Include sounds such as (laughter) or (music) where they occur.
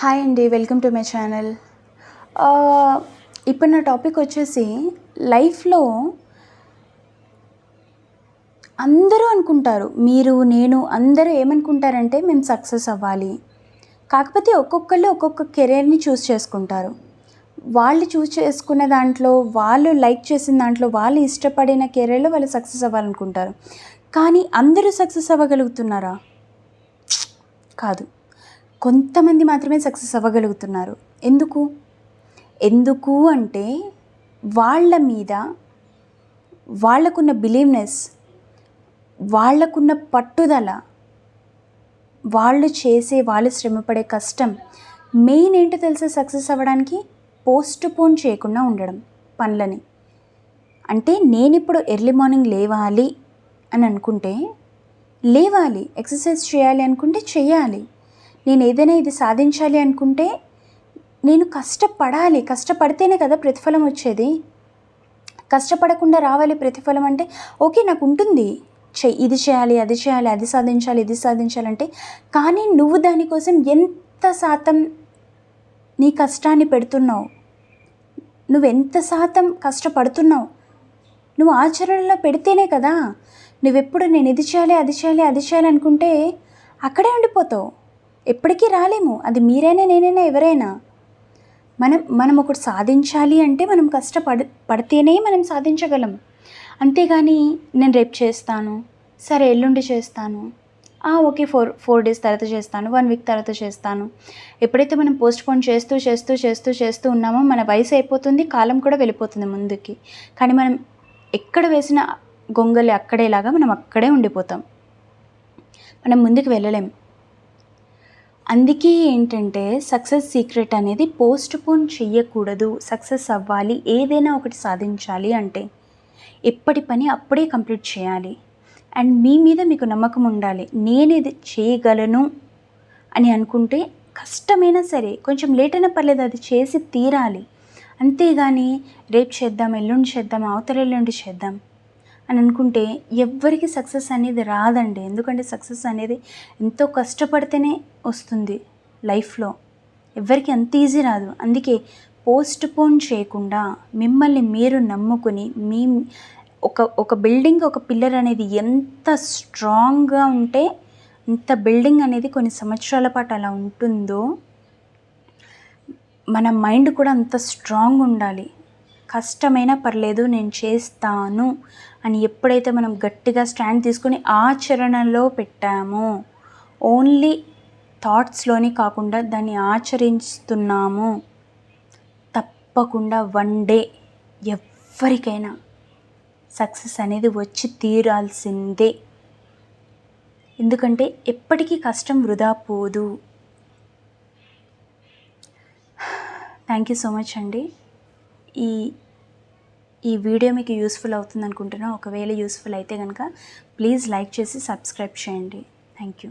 Hi అండి welcome to my channel ఇప్పుడు నా టాపిక్ వచ్చేసి లైఫ్లో అందరూ అనుకుంటారు మీరు నేను అందరూ ఏమనుకుంటారంటే మేము సక్సెస్ అవ్వాలి. కాకపోతే ఒక్కొక్కళ్ళు ఒక్కొక్క కెరీర్ని చూస్ చేసుకుంటారు. వాళ్ళు చూస్ చేసుకున్న దాంట్లో వాళ్ళు లైక్ చేసిన దాంట్లో వాళ్ళు ఇష్టపడిన కెరీర్లో వాళ్ళు సక్సెస్ అవ్వాలనుకుంటారు. కానీ అందరూ సక్సెస్ అవ్వగలుగుతున్నారా? కాదు. కొంతమంది మాత్రమే సక్సెస్ అవ్వగలుగుతున్నారు. ఎందుకు? ఎందుకు అంటే వాళ్ళ మీద వాళ్ళకున్న బిలీవ్నెస్ వాళ్ళకున్న పట్టుదల వాళ్ళు చేసే వాళ్ళు శ్రమపడే కష్టం మెయిన్ ఏంటో తెలిసే సక్సెస్ అవ్వడానికి? పోస్ట్ పోన్ చేయకుండా ఉండడం పనులని. అంటే నేను ఇప్పుడు ఎర్లీ మార్నింగ్ లేవాలి అని అనుకుంటే లేవాలి ఎక్సర్సైజ్ చేయాలి అనుకుంటే చేయాలి. నేను ఏదైనా ఇది సాధించాలి అనుకుంటే నేను కష్టపడాలి. కష్టపడితేనే కదా ప్రతిఫలం వచ్చేది. కష్టపడకుండా రావాలి ప్రతిఫలం అంటే ఓకే నాకు ఉంటుంది. చె ఇది చేయాలి అది చేయాలి అది సాధించాలి ఇది సాధించాలంటే కానీ నువ్వు దానికోసం ఎంత శాతం నీ కష్టాన్ని పెడుతున్నావు? నువ్వు ఎంత శాతం కష్టపడుతున్నావు? నువ్వు ఆచరణలో పెడితేనే కదా. నువ్వెప్పుడు నేను ఇది చేయాలి అది చేయాలి అది చేయాలి అనుకుంటే అక్కడే ఉండిపోతావు. ఎప్పటికీ రాలేము. అది మీరైనా నేనైనా ఎవరైనా. మనం మనం ఒకటి సాధించాలి అంటే మనం కష్టపడ పడితేనే మనం సాధించగలం. అంతేగాని నేను రేపు చేస్తాను సరే ఎల్లుండి చేస్తాను ఓకే ఫోర్ ఫోర్ డేస్ తర్వాత చేస్తాను వన్ వీక్ తర్వాత చేస్తాను. ఎప్పుడైతే మనం పోస్ట్ పోన్ చేస్తూ చేస్తూ చేస్తూ చేస్తూ ఉన్నామో మన వయసు అయిపోతుంది కాలం కూడా వెళ్ళిపోతుంది ముందుకి. కానీ మనం ఎక్కడ వేసిన గొంగలి అక్కడేలాగా మనం అక్కడే ఉండిపోతాం. మనం ముందుకు వెళ్ళలేం. అందుకే ఏంటంటే సక్సెస్ సీక్రెట్ అనేది పోస్ట్ పోన్ చెయ్యకూడదు సక్సెస్ అవ్వాలి ఏదైనా ఒకటి సాధించాలి అంటే. ఎప్పటి పని అప్పుడే కంప్లీట్ చేయాలి. అండ్ మీ మీద మీకు నమ్మకం ఉండాలి. నేను ఇది చేయగలను అని అనుకుంటే కష్టమైనా సరే కొంచెం లేట్ అయినా పర్లేదు అది చేసి తీరాలి. అంతేగాని రేపు చేద్దాం ఎల్లుండి చేద్దాం అవతల ఎల్లుండి చేద్దాం. అని అనుకుంటే ఎవ్వరికి సక్సెస్ అనేది రాదండి. ఎందుకంటే సక్సెస్ అనేది ఎంతో కష్టపడితేనే వస్తుంది లైఫ్లో. ఎవ్వరికి అంత ఈజీ రాదు. అందుకే పోస్ట్ పోన్ చేయకుండా మిమ్మల్ని మీరు నమ్ముకుని మీ ఒక ఒక బిల్డింగ్ ఒక పిల్లర్ అనేది ఎంత స్ట్రాంగ్గా ఉంటే ఇంత బిల్డింగ్ అనేది కొన్ని సంవత్సరాల పాటు అలా ఉంటుందో మన మైండ్ కూడా అంత స్ట్రాంగ్ ఉండాలి. కష్టమైనా పర్లేదు నేను చేస్తాను అని ఎప్పుడైతే మనం గట్టిగా స్టాండ్ తీసుకొని ఆచరణలో పెట్టామో ఓన్లీ థాట్స్లోనే కాకుండా దాన్ని ఆచరిస్తున్నాము. తప్పకుండా వన్ డే ఎవరికైనా సక్సెస్ అనేది వచ్చి తీరాల్సిందే. ఎందుకంటే ఎప్పటికీ కష్టం వృధా పోదు. (sighs) థ్యాంక్ యూ సో మచ్ అండి. ఈ ఈ వీడియో మీకు యూస్ఫుల్ అవుతుంది అనుకుంటున్నాను ఒకవేళ యూస్ఫుల్ అయితే కనుక ప్లీజ్ లైక్ చేసి సబ్స్క్రైబ్ చేయండి. Thank you.